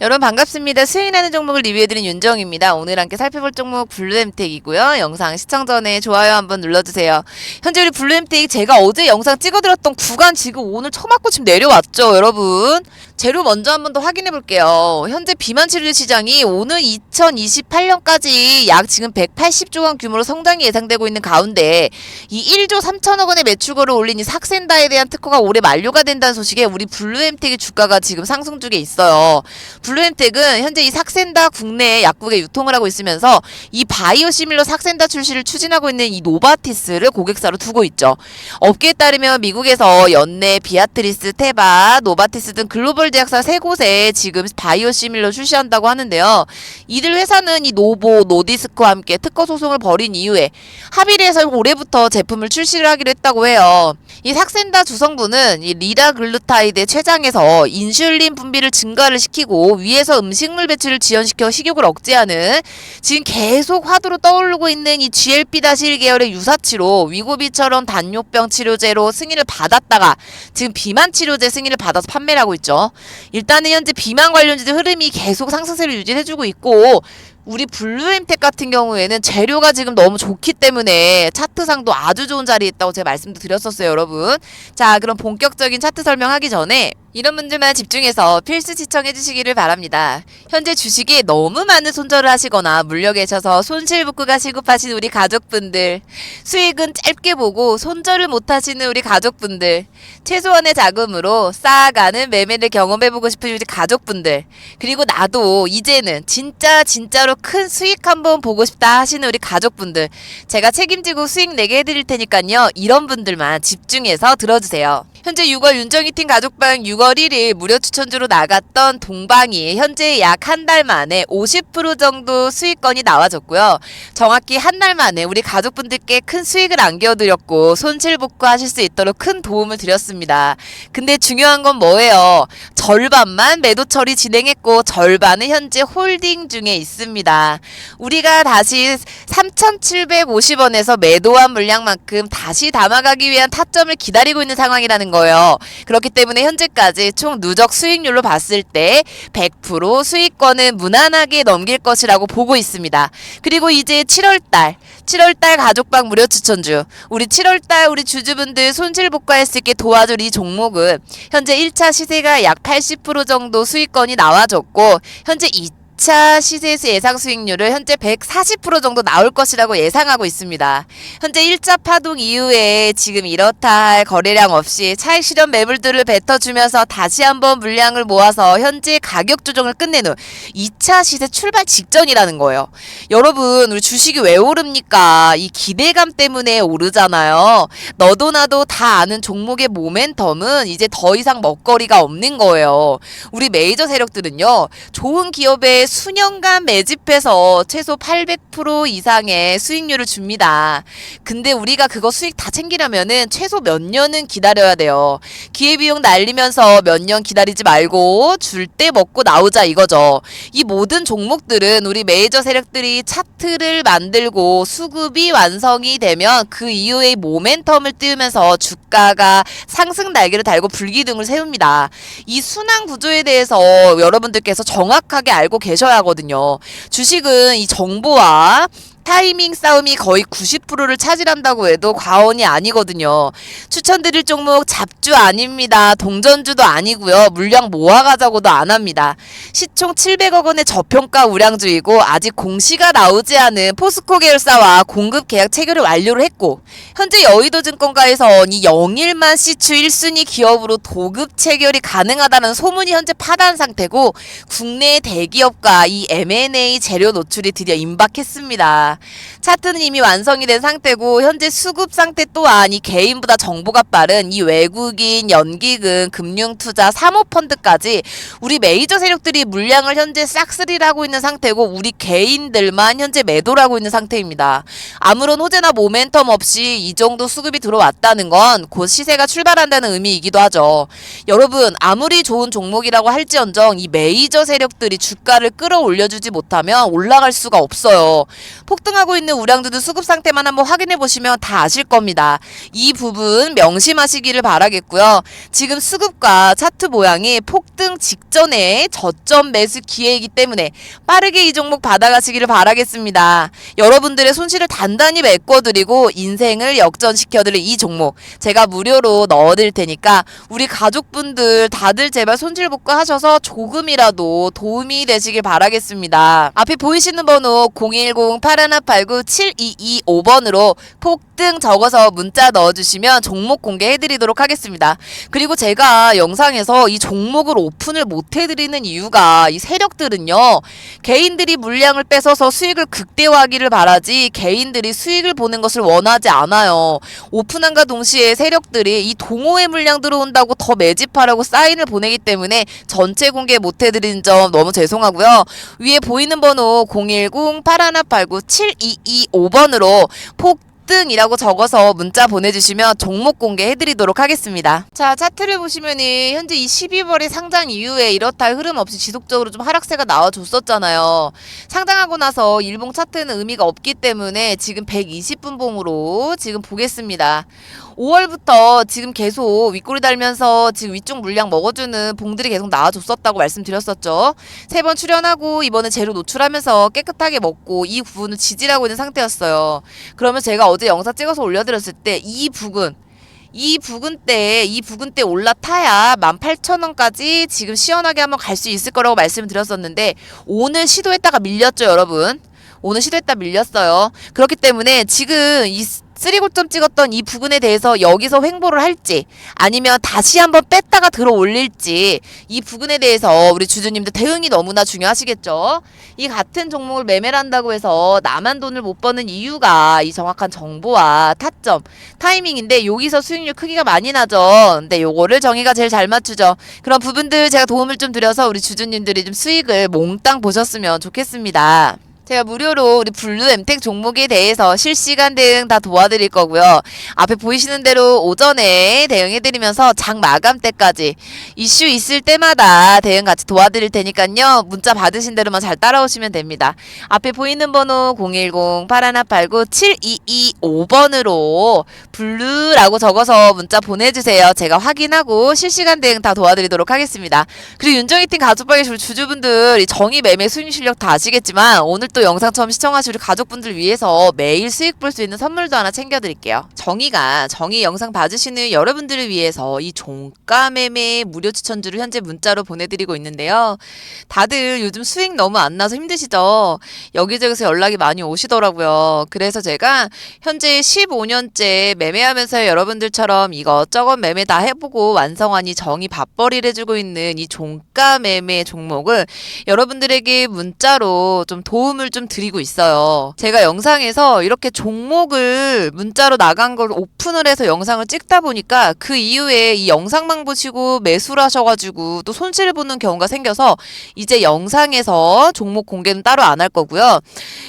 여러분 반갑습니다. 수익나는 종목을 리뷰해드린 윤정입니다. 오늘 함께 살펴볼 종목 블루엠텍이고요. 영상 시청 전에 좋아요 한번 눌러주세요. 현재 우리 블루엠텍 제가 어제 영상 찍어드렸던 구간 지금 오늘 처맞고 지금 내려왔죠, 여러분. 재료 먼저 한 번 더 확인해 볼게요. 현재 비만 치료제 시장이 오늘 2028년까지 약 지금 180조 원 규모로 성장이 예상되고 있는 가운데 이 1조 3천억 원의 매출고를 올린 이 삭센다에 대한 특허가 올해 만료가 된다는 소식에 우리 블루엠텍의 주가가 지금 상승 중에 있어요. 블루엠텍은 현재 이 삭센다 국내에 약국에 유통을 하고 있으면서 이 바이오 시밀러 삭센다 출시를 추진하고 있는 이 노바티스를 고객사로 두고 있죠. 업계에 따르면 미국에서 연내, 비아트리스, 테바, 노바티스 등 글로벌 제약사 세 곳에 지금 바이오 시밀러 출시한다고 하는데요. 이들 회사는 이 노보, 노디스크와 함께 특허 소송을 벌인 이후에 합의를 해서 올해부터 제품을 출시를 하기로 했다고 해요. 이 삭센다 주성분은 이 리다글루타이드 췌장에서 인슐린 분비를 증가를 시키고 위에서 음식물 배출을 지연시켜 식욕을 억제하는 지금 계속 화두로 떠오르고 있는 이 GLP-1 계열의 유사치로 위고비처럼 단뇨병 치료제로 승인을 받았다가 지금 비만 치료제 승인을 받아서 판매를 하고 있죠. 일단은 현재 비만 관련주의 흐름이 계속 상승세를 유지해주고 있고 우리 블루엠텍 같은 경우에는 재료가 지금 너무 좋기 때문에 차트상도 아주 좋은 자리에 있다고 제가 말씀도 드렸었어요, 여러분. 자, 그럼 본격적인 차트 설명하기 전에 이런 분들만 집중해서 필수 시청해 주시기를 바랍니다. 현재 주식에 너무 많은 손절을 하시거나 물려 계셔서 손실 복구가 시급하신 우리 가족분들, 수익은 짧게 보고 손절을 못 하시는 우리 가족분들, 최소한의 자금으로 쌓아가는 매매를 경험해 보고 싶은 우리 가족분들, 그리고 나도 이제는 진짜 진짜로 큰 수익 한번 보고 싶다 하시는 우리 가족분들, 제가 책임지고 수익 내게 해드릴 테니까요. 이런 분들만 집중해서 들어주세요. 현재 6월 윤정희 팀 가족방 6월 1일 무료 추천주로 나갔던 동방이 현재 약 한 달 만에 50% 정도 수익권이 나와졌고요. 정확히 한 달 만에 우리 가족분들께 큰 수익을 안겨드렸고 손실 복구하실 수 있도록 큰 도움을 드렸습니다. 근데 중요한 건 뭐예요? 절반만 매도 처리 진행했고 절반은 현재 홀딩 중에 있습니다. 우리가 다시 3,750원에서 매도한 물량만큼 다시 담아가기 위한 타점을 기다리고 있는 상황이라는 거예요. 그렇기 때문에 현재까지 총 누적 수익률로 봤을 때 100% 수익권은 무난하게 넘길 것이라고 보고 있습니다. 그리고 이제 7월달, 7월달 가족방 무료 추천주. 우리 7월달 우리 주주분들 손실 복구할 수 있게 도와줄 이 종목은 현재 1차 시세가 약 80% 정도 수익권이 나와졌고 현재 2 차 시세에서 예상 수익률을 현재 140% 정도 나올 것이라고 예상하고 있습니다. 현재 1차 파동 이후에 지금 이렇다 할 거래량 없이 차익 실현 매물들을 뱉어주면서 다시 한번 물량을 모아서 현재 가격 조정을 끝낸 후 2차 시세 출발 직전이라는 거예요. 여러분 우리 주식이 왜 오릅니까? 이 기대감 때문에 오르잖아요. 너도 나도 다 아는 종목의 모멘텀은 이제 더 이상 먹거리가 없는 거예요. 우리 메이저 세력들은요. 좋은 기업에 수년간 매집해서 최소 800% 이상의 수익률을 줍니다. 근데 우리가 그거 수익 다 챙기려면은 최소 몇 년은 기다려야 돼요. 기회비용 날리면서 몇 년 기다리지 말고 줄 때 먹고 나오자 이거죠. 이 모든 종목들은 우리 메이저 세력들이 차트를 만들고 수급이 완성이 되면 그 이후에 모멘텀을 띄우면서 주가가 상승 날개를 달고 불기둥을 세웁니다. 이 순환 구조에 대해서 여러분들께서 정확하게 알고 계 셔야 하거든요. 주식은 이 정보와 타이밍 싸움이 거의 90%를 차지한다고 해도 과언이 아니거든요. 추천드릴 종목 잡주 아닙니다. 동전주도 아니고요. 물량 모아가자고도 안 합니다. 시총 700억 원의 저평가 우량주이고 아직 공시가 나오지 않은 포스코 계열사와 공급 계약 체결을 완료를 했고 현재 여의도 증권가에선 이 영일만 시추 1순위 기업으로 도급 체결이 가능하다는 소문이 현재 파단 상태고 국내 대기업과 이 M&A 재료 노출이 드디어 임박했습니다. 차트는 이미 완성이 된 상태고 현재 수급 상태 또한 이 개인보다 정보가 빠른 이 외국인, 연기금, 금융투자, 사모펀드까지 우리 메이저 세력들이 물량을 현재 싹쓸이를 하고 있는 상태고 우리 개인들만 현재 매도를 하고 있는 상태입니다. 아무런 호재나 모멘텀 없이 이 정도 수급이 들어왔다는 건 곧 시세가 출발한다는 의미이기도 하죠. 여러분 아무리 좋은 종목이라고 할지언정 이 메이저 세력들이 주가를 끌어올려주지 못하면 올라갈 수가 없어요. 폭등 폭등하고 있는 우량주들 수급 상태만 한번 확인해 보시면 다 아실 겁니다. 이 부분 명심하시기를 바라겠고요. 지금 수급과 차트 모양이 폭등 직전에 저점 매수 기회이기 때문에 빠르게 이 종목 받아가시기를 바라겠습니다. 여러분들의 손실을 단단히 메꿔드리고 인생을 역전시켜드릴 이 종목 제가 무료로 넣어드릴 테니까 우리 가족분들 다들 제발 손실 복구하셔서 조금이라도 도움이 되시길 바라겠습니다. 앞에 보이시는 번호 010-8189-7225번으로 폭등 적어서 문자 넣어주시면 종목 공개해드리도록 하겠습니다. 그리고 제가 영상에서 이 종목을 오픈을 못 해드리는 이유가 이 세력들은요 개인들이 물량을 뺏어서 수익을 극대화하기를 바라지 개인들이 수익을 보는 것을 원하지 않아요. 오픈한과 동시에 세력들이 이 동호회 물량 들어온다고 더 매집하라고 사인을 보내기 때문에 전체 공개 못 해드리는 점 너무 죄송하고요. 위에 보이는 번호 010-8189-7225번으로 폭 등이라고 적어서 문자 보내주시면 종목 공개해드리도록 하겠습니다. 자 차트를 보시면은 현재 이 12월의 상장 이후에 이렇다 흐름 없이 지속적으로 좀 하락세가 나와줬었잖아요. 상장하고 나서 일봉 차트는 의미가 없기 때문에 지금 120분 봉으로 지금 보겠습니다. 5월부터 지금 계속 윗꼬리 달면서 지금 위쪽 물량 먹어주는 봉들이 계속 나와줬었다고 말씀드렸었죠. 세 번 출연하고 이번에 재료 노출하면서 깨끗하게 먹고 이 부분을 지지하고 있는 상태였어요. 그러면 제가 어제 영상 찍어서 올려드렸을 때 이 부근 이 부근 때, 이 부근 때 올라타야 18,000원까지 지금 시원하게 한번 갈 수 있을 거라고 말씀을 드렸었는데, 오늘 시도했다가 밀렸죠, 여러분. 오늘 시도했다 밀렸어요. 그렇기 때문에 지금 이 쓰리고점 찍었던 이 부분에 대해서 여기서 횡보를 할지 아니면 다시 한번 뺐다가 들어 올릴지 이 부분에 대해서 우리 주주님들 대응이 너무나 중요하시겠죠. 이 같은 종목을 매매를 한다고 해서 나만 돈을 못 버는 이유가 이 정확한 정보와 타점, 타이밍인데 여기서 수익률 크기가 많이 나죠. 근데 요거를 정의가 제일 잘 맞추죠. 그런 부분들 제가 도움을 좀 드려서 우리 주주님들이 좀 수익을 몽땅 보셨으면 좋겠습니다. 제가 무료로 우리 블루 엠텍 종목에 대해서 실시간 대응 다 도와드릴 거고요. 앞에 보이시는 대로 오전에 대응해드리면서 장 마감 때까지 이슈 있을 때마다 대응 같이 도와드릴 테니까요. 문자 받으신 대로만 잘 따라오시면 됩니다. 앞에 보이는 번호 010-8189-7225번으로 블루라고 적어서 문자 보내주세요. 제가 확인하고 실시간 대응 다 도와드리도록 하겠습니다. 그리고 윤정희팀 가족방에 주주분들 이 정의 매매 수익 실력 다 아시겠지만 오늘 또 영상 처음 시청하신 우리 가족분들 위해서 매일 수익 볼 수 있는 선물도 하나 챙겨드릴게요. 정의가 정의 영상 봐주시는 여러분들을 위해서 이 종가 매매 무료 추천주를 현재 문자로 보내드리고 있는데요. 다들 요즘 수익 너무 안 나서 힘드시죠? 여기저기서 연락이 많이 오시더라고요. 그래서 제가 현재 15년째 매매하면서 여러분들처럼 이것저것 매매 다 해보고 완성한 이 정의 밥벌이를 해주고 있는 이 종가 매매 종목을 여러분들에게 문자로 좀 도움을 좀 드리고 있어요. 제가 영상에서 이렇게 종목을 문자로 나간 걸 오픈을 해서 영상을 찍다 보니까 그 이후에 이 영상만 보시고 매수를 하셔가지고 또 손실을 보는 경우가 생겨서 이제 영상에서 종목 공개는 따로 안 할 거고요.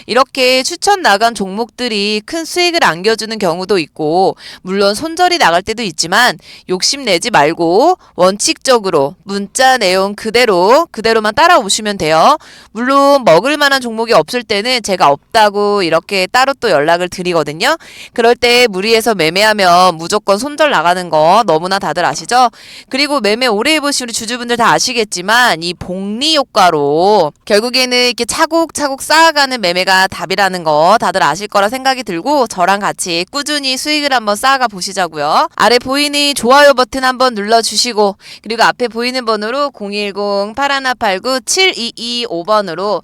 이렇게 추천 나간 종목들이 큰 수익을 안겨주는 경우도 있고, 물론 손절이 나갈 때도 있지만, 욕심내지 말고, 원칙적으로 문자 내용 그대로, 그대로만 따라오시면 돼요. 물론, 먹을 만한 종목이 없을 때는 제가 없다고 이렇게 따로 또 연락을 드리거든요. 그럴 때 무리해서 매매하면 무조건 손절 나가는 거 너무나 다들 아시죠? 그리고 매매 오래 우리 주주분들 다 아시겠지만, 이 복리 효과로, 결국에는 이렇게 차곡차곡 쌓아가는 매매가 답이라는 거 다들 아실 거라 생각이 들고 저랑 같이 꾸준히 수익을 한번 쌓아가 보시자고요. 아래 보이는 좋아요 버튼 한번 눌러주시고 그리고 앞에 보이는 번호로 010-8189-7225번으로